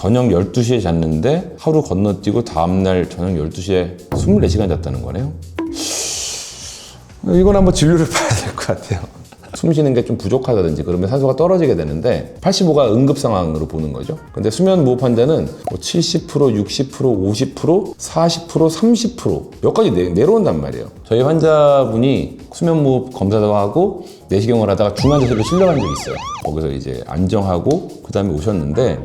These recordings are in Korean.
저녁 12시에 잤는데 하루 건너뛰고 다음날 저녁 12시에 24시간 잤다는 거네요. 이건 한번 진료를 봐야 될 것 같아요. 숨 쉬는 게 좀 부족하다든지 그러면 산소가 떨어지게 되는데 85가 응급 상황으로 보는 거죠. 근데 수면 무호흡 환자는 뭐 70%, 60%, 50%, 40%, 30%몇 가지 내, 내려온단 말이에요. 저희 환자분이 수면 무호흡 검사도 하고 내시경을 하다가 중환자실로 실려간 적이 있어요. 거기서 이제 안정하고 그 다음에 오셨는데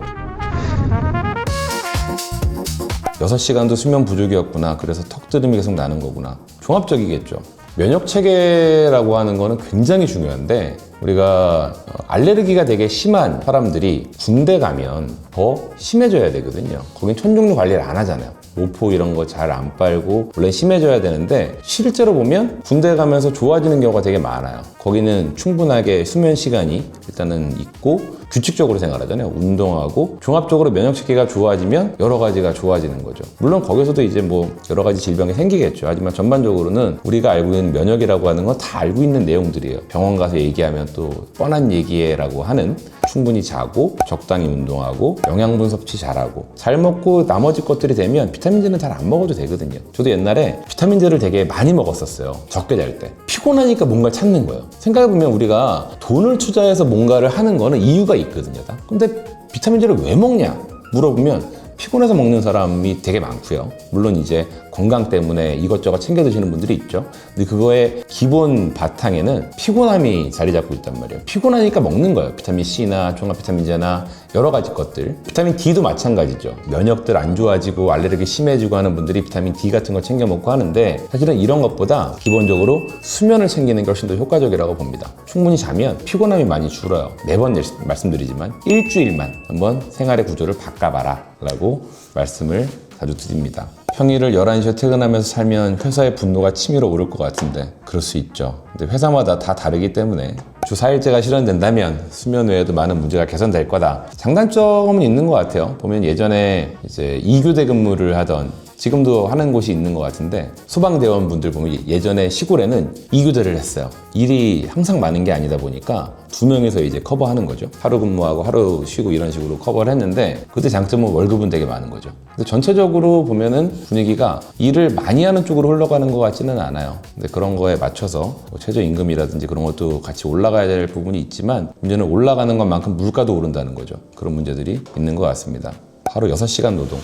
6시간도 수면 부족이었구나. 그래서 턱드름이 계속 나는 거구나. 종합적이겠죠. 면역 체계라고 하는 거는 굉장히 중요한데 우리가 어, 알레르기가 되게 심한 사람들이 군대 가면 더 심해져야 되거든요. 거긴 천종류 관리를 안 하잖아요. 모포 이런 거 잘 안 빨고 원래 심해져야 되는데 실제로 보면 군대 가면서 좋아지는 경우가 되게 많아요. 거기는 충분하게 수면 시간이 일단은 있고 규칙적으로 생활하잖아요. 운동하고 종합적으로 면역 체계가 좋아지면 여러 가지가 좋아지는 거죠. 물론 거기서도 이제 뭐 여러 가지 질병이 생기겠죠. 하지만 전반적으로는 우리가 알고 있는 면역이라고 하는 건 다 알고 있는 내용들이에요. 병원 가서 얘기하면 또 뻔한 얘기라고 하는 충분히 자고 적당히 운동하고 영양분 섭취 잘하고 잘 먹고 나머지 것들이 되면 비타민제는 잘 안 먹어도 되거든요. 저도 옛날에 비타민제를 되게 많이 먹었었어요. 적게 잘 때. 피곤하니까 뭔가를 찾는 거예요. 생각해보면 우리가 돈을 투자해서 뭔가를 하는 거는 이유가 있거든요. 다. 근데 비타민제를 왜 먹냐? 물어보면 피곤해서 먹는 사람이 되게 많고요. 물론 이제 건강 때문에 이것저것 챙겨 드시는 분들이 있죠. 근데 그거의 기본 바탕에는 피곤함이 자리 잡고 있단 말이에요. 피곤하니까 먹는 거예요. 비타민 C나 종합 비타민제나 여러 가지 것들. 비타민 D도 마찬가지죠. 면역들 안 좋아지고 알레르기 심해지고 하는 분들이 비타민 D 같은 거 챙겨 먹고 하는데 사실은 이런 것보다 기본적으로 수면을 챙기는 게 훨씬 더 효과적이라고 봅니다. 충분히 자면 피곤함이 많이 줄어요. 매번 말씀드리지만 일주일만 한번 생활의 구조를 바꿔봐라 라고 말씀을 자주 드립니다. 평일을 11시에 퇴근하면서 살면 회사의 분노가 치밀어 오를 것 같은데 그럴 수 있죠. 근데 회사마다 다 다르기 때문에 주 4일제가 실현된다면 수면 외에도 많은 문제가 개선될 거다. 장단점은 있는 것 같아요. 보면 예전에 이제 2교대 근무를 하던 지금도 하는 곳이 있는 것 같은데 소방대원 분들 보면 예전에 시골에는 2교대를 했어요. 일이 항상 많은 게 아니다 보니까 두 명이서 이제 커버하는 거죠. 하루 근무하고 하루 쉬고 이런 식으로 커버를 했는데 그때 장점은 월급은 되게 많은 거죠. 근데 전체적으로 보면은 분위기가 일을 많이 하는 쪽으로 흘러가는 것 같지는 않아요. 근데 그런 거에 맞춰서 뭐 최저임금이라든지 그런 것도 같이 올라가야 될 부분이 있지만 문제는 올라가는 것만큼 물가도 오른다는 거죠. 그런 문제들이 있는 것 같습니다. 하루 6시간 노동.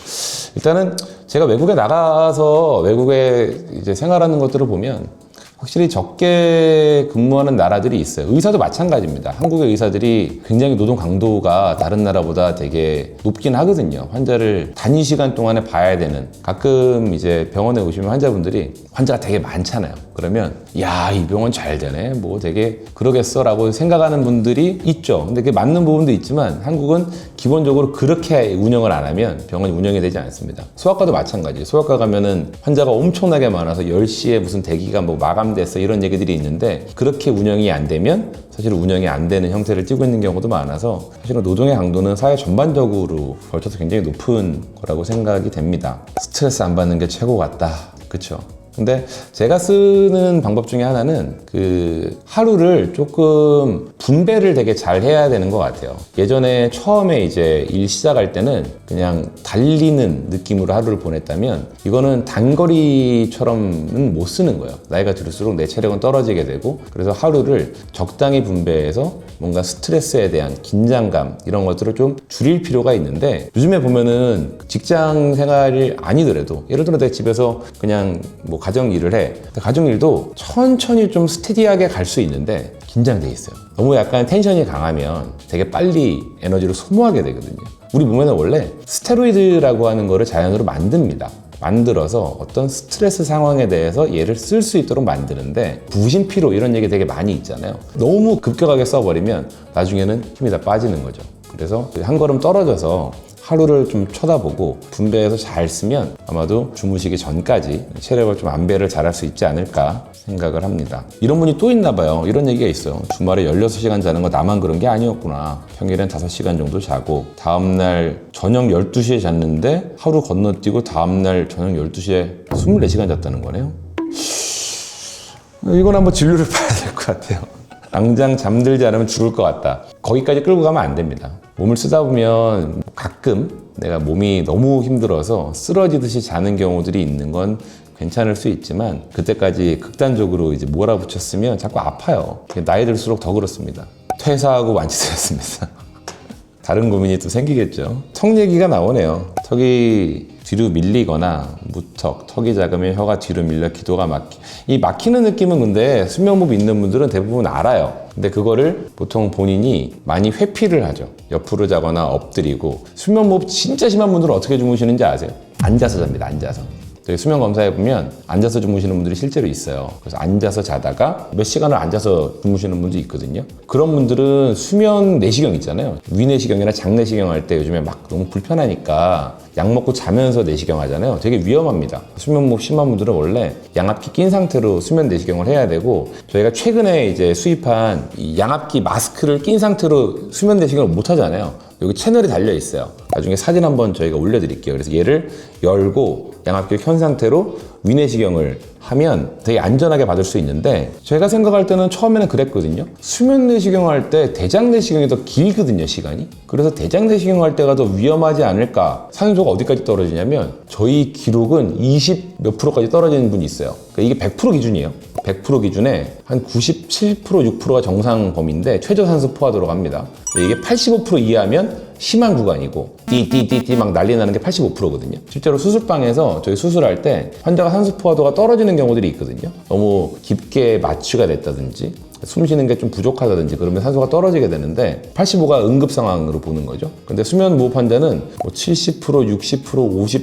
일단은 제가 외국에 나가서 외국에 이제 생활하는 것들을 보면 확실히 적게 근무하는 나라들이 있어요. 의사도 마찬가지입니다. 한국의 의사들이 굉장히 노동 강도가 다른 나라보다 되게 높긴 하거든요. 환자를 단위 시간 동안에 봐야 되는 가끔 이제 병원에 오시면 환자분들이 환자가 되게 많잖아요. 그러면 야, 이 병원 잘 되네. 뭐 되게 그러겠어 라고 생각하는 분들이 있죠. 근데 그게 맞는 부분도 있지만 한국은 기본적으로 그렇게 운영을 안 하면 병원이 운영이 되지 않습니다. 소아과도 마찬가지. 소아과 가면은 환자가 엄청나게 많아서 10시에 무슨 대기가 뭐 마감됐어 이런 얘기들이 있는데 그렇게 운영이 안 되면 사실 운영이 안 되는 형태를 띠고 있는 경우도 많아서 사실은 노동의 강도는 사회 전반적으로 걸쳐서 굉장히 높은 거라고 생각이 됩니다. 스트레스 안 받는 게 최고 같다. 그쵸? 근데 제가 쓰는 방법 중에 하나는 그 하루를 조금 분배를 되게 잘 해야 되는 것 같아요. 예전에 처음에 이제 일 시작할 때는 그냥 달리는 느낌으로 하루를 보냈다면 이거는 단거리처럼은 못 쓰는 거예요. 나이가 들수록 내 체력은 떨어지게 되고 그래서 하루를 적당히 분배해서 뭔가 스트레스에 대한 긴장감 이런 것들을 좀 줄일 필요가 있는데 요즘에 보면은 직장 생활이 아니더라도 예를 들어 내 집에서 그냥 뭐 가정 일을 해. 가정 일도 천천히 좀 스테디하게 갈 수 있는데 긴장돼 있어요. 너무 약간 텐션이 강하면 되게 빨리 에너지를 소모하게 되거든요. 우리 몸에는 원래 스테로이드라고 하는 거를 자연으로 만듭니다. 만들어서 어떤 스트레스 상황에 대해서 얘를 쓸 수 있도록 만드는데 부신 피로 이런 얘기 되게 많이 있잖아요. 너무 급격하게 써버리면 나중에는 힘이 다 빠지는 거죠. 그래서 한 걸음 떨어져서 하루를 좀 쳐다보고 분배해서 잘 쓰면 아마도 주무시기 전까지 체력을 좀 안배를 잘할 수 있지 않을까 생각을 합니다. 이런 분이 또 있나 봐요. 이런 얘기가 있어요. 주말에 16시간 자는 거 나만 그런 게 아니었구나. 평일엔 5시간 정도 자고 다음날 저녁 12시에 잤는데 하루 건너뛰고 다음날 저녁 12시에 24시간 잤다는 거네요. 이건 한번 진료를 봐야 될 것 같아요. 당장 잠들지 않으면 죽을 것 같다. 거기까지 끌고 가면 안 됩니다. 몸을 쓰다 보면 가끔 내가 몸이 너무 힘들어서 쓰러지듯이 자는 경우들이 있는 건 괜찮을 수 있지만 그때까지 극단적으로 이제 몰아붙였으면 자꾸 아파요. 나이 들수록 더 그렇습니다. 퇴사하고 완치되었습니다. 다른 고민이 또 생기겠죠. 턱 얘기가 나오네요. 턱이 뒤로 밀리거나 무턱, 턱이 작으면 혀가 뒤로 밀려 기도가 막히. 이 막히는 느낌은 근데 수면무비 있는 분들은 대부분 알아요. 근데 그거를 보통 본인이 많이 회피를 하죠. 옆으로 자거나 엎드리고 수면무비 진짜 심한 분들은 어떻게 주무시는지 아세요? 앉아서 잡니다. 앉아서. 저희 수면 검사해 보면 앉아서 주무시는 분들이 실제로 있어요. 그래서 앉아서 자다가 몇 시간을 앉아서 주무시는 분도 있거든요. 그런 분들은 수면 내시경 있잖아요. 위내시경이나 장내시경 할 때 요즘에 막 너무 불편하니까 약 먹고 자면서 내시경 하잖아요. 되게 위험합니다. 수면무호 심한 분들은 원래 양압기 낀 상태로 수면 내시경을 해야 되고 저희가 최근에 이제 수입한 이 양압기 마스크를 낀 상태로 수면 내시경을 못 하잖아요. 여기 채널이 달려 있어요. 나중에 사진 한번 저희가 올려드릴게요. 그래서 얘를 열고 양압기를 켠 상태로 위내시경을 하면 되게 안전하게 받을 수 있는데 제가 생각할 때는 처음에는 그랬거든요. 수면 내시경 할 때 대장 내시경이 더 길거든요, 시간이. 그래서 대장 내시경 할 때가 더 위험하지 않을까. 산소가 어디까지 떨어지냐면 저희 기록은 20 몇 프로까지 떨어지는 분이 있어요. 그러니까 이게 100% 기준이에요. 100% 기준에 한 97%, 6%가 정상 범위인데 최저 산소 포화도로 갑니다. 이게 85% 이하면 심한 구간이고 띠띠띠띠 막 난리 나는 게 85%거든요. 실제로 수술방에서 저희 수술할 때 환자가 산소 포화도가 떨어지는 경우들이 있거든요. 너무 깊게 마취가 됐다든지 숨 쉬는 게 좀 부족하다든지 그러면 산소가 떨어지게 되는데 85가 응급 상황으로 보는 거죠. 근데 수면 무호흡 환자는 뭐 70%, 60%,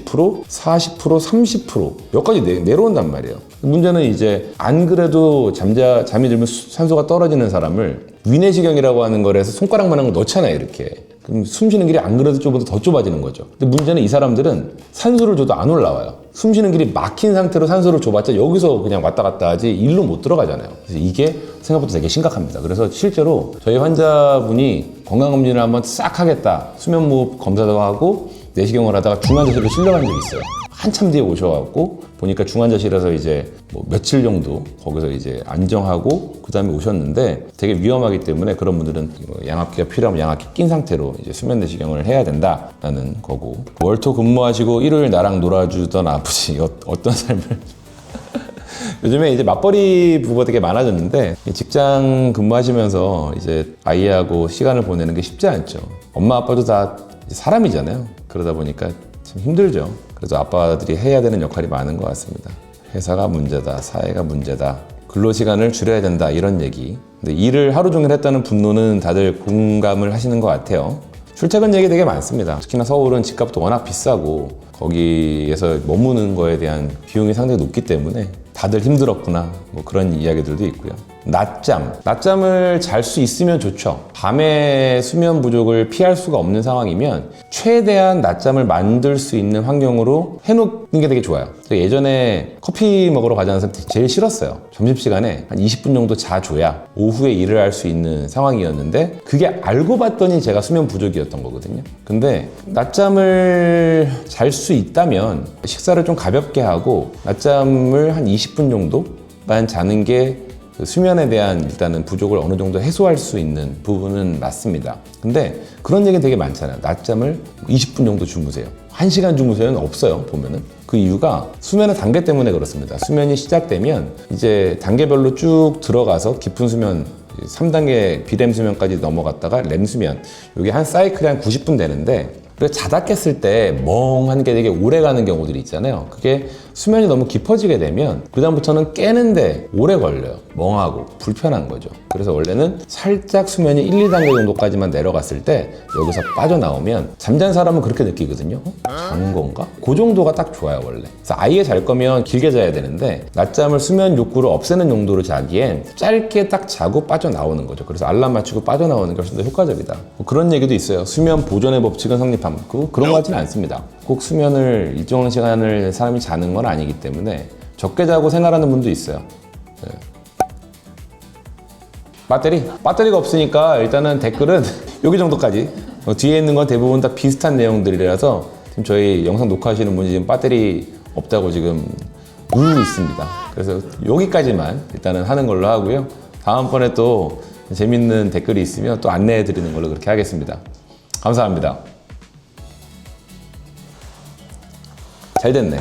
50%, 40%, 30%몇 가지 내, 내려온단 말이에요. 문제는 이제 안 그래도 잠자 잠이 들면 수- 산소가 떨어지는 사람을 위내시경이라고 하는 거에서 손가락만한 걸 넣잖아요, 이렇게. 그럼 숨 쉬는 길이 안 그래도 좁아도 더 좁아지는 거죠. 근데 문제는 이 사람들은 산소를 줘도 안 올라와요. 숨 쉬는 길이 막힌 상태로 산소를 줘봤자 여기서 그냥 왔다 갔다 하지 일로 못 들어가잖아요. 그래서 이게 생각보다 되게 심각합니다. 그래서 실제로 저희 환자분이 건강검진을 한번 싹 하겠다. 수면무호흡 검사도 하고 내시경을 하다가 중환자실로 실려간 적이 있어요. 한참 뒤에 오셔갖고 보니까 중환자실에서 이제 뭐 며칠 정도 거기서 이제 안정하고 그 다음에 오셨는데 되게 위험하기 때문에 그런 분들은 뭐 양압기가 필요하면 양압기 낀 상태로 이제 수면 내시경을 해야 된다라는 거고 월토 근무하시고 일요일 나랑 놀아주던 아버지 어, 어떤 삶을 요즘에 이제 맞벌이 부부가 되게 많아졌는데 직장 근무하시면서 이제 아이하고 시간을 보내는 게 쉽지 않죠. 엄마 아빠도 다 사람이잖아요. 그러다 보니까 참 힘들죠. 그래서 아빠들이 해야 되는 역할이 많은 것 같습니다. 회사가 문제다, 사회가 문제다, 근로 시간을 줄여야 된다 이런 얘기. 근데 일을 하루 종일 했다는 분노는 다들 공감을 하시는 것 같아요. 출퇴근 얘기 되게 많습니다. 특히나 서울은 집값도 워낙 비싸고 거기에서 머무는 거에 대한 비용이 상당히 높기 때문에 다들 힘들었구나 뭐 그런 이야기들도 있고요. 낮잠. 낮잠을 잘 수 있으면 좋죠. 밤에 수면 부족을 피할 수가 없는 상황이면 최대한 낮잠을 만들 수 있는 환경으로 해놓는 게 되게 좋아요. 저 예전에 커피 먹으러 가자는 사람 제일 싫었어요. 점심시간에 한 20분 정도 자줘야 오후에 일을 할 수 있는 상황이었는데 그게 알고 봤더니 제가 수면 부족이었던 거거든요. 근데 낮잠을 잘 수 있다면 식사를 좀 가볍게 하고 낮잠을 한 20분 정도만 자는 게 그 수면에 대한 일단은 부족을 어느 정도 해소할 수 있는 부분은 맞습니다. 근데 그런 얘기 되게 많잖아요. 낮잠을 20분 정도 주무세요. 1시간 주무세요는 없어요, 보면은. 그 이유가 수면의 단계 때문에 그렇습니다. 수면이 시작되면 이제 단계별로 쭉 들어가서 깊은 수면 3단계 비렘 수면까지 넘어갔다가 렘 수면. 이게 한 사이클이 한 90분 되는데 그래서 자다 깼을 때 멍한 게 되게 오래 가는 경우들이 있잖아요. 그게 수면이 너무 깊어지게 되면 그다음부터는 깨는데 오래 걸려요. 멍하고 불편한 거죠. 그래서 원래는 살짝 수면이 1, 2단계 정도까지만 내려갔을 때 여기서 빠져나오면 잠잔 사람은 그렇게 느끼거든요. 어? 잔 건가? 그 정도가 딱 좋아요, 원래. 그래서 아예 잘 거면 길게 자야 되는데 낮잠을 수면 욕구를 없애는 용도로 자기엔 짧게 딱 자고 빠져나오는 거죠. 그래서 알람 맞추고 빠져나오는 게 훨씬 더 효과적이다. 뭐 그런 얘기도 있어요. 수면 보존의 법칙은 성립함. 그 그런 거 같지는 않습니다. 꼭 수면을 일정 시간을 사람이 자는 건 아니기 때문에 적게 자고 생활하는 분도 있어요. 네. 배터리? 배터리가 없으니까 일단은 댓글은 여기 정도까지. 어, 뒤에 있는 건 대부분 다 비슷한 내용들이라서 지금 저희 영상 녹화하시는 분이 지금 배터리 없다고 지금 울고 있습니다. 그래서 여기까지만 일단은 하는 걸로 하고요. 다음번에 또 재밌는 댓글이 있으면 또 안내해 드리는 걸로 그렇게 하겠습니다. 감사합니다. 잘 됐네.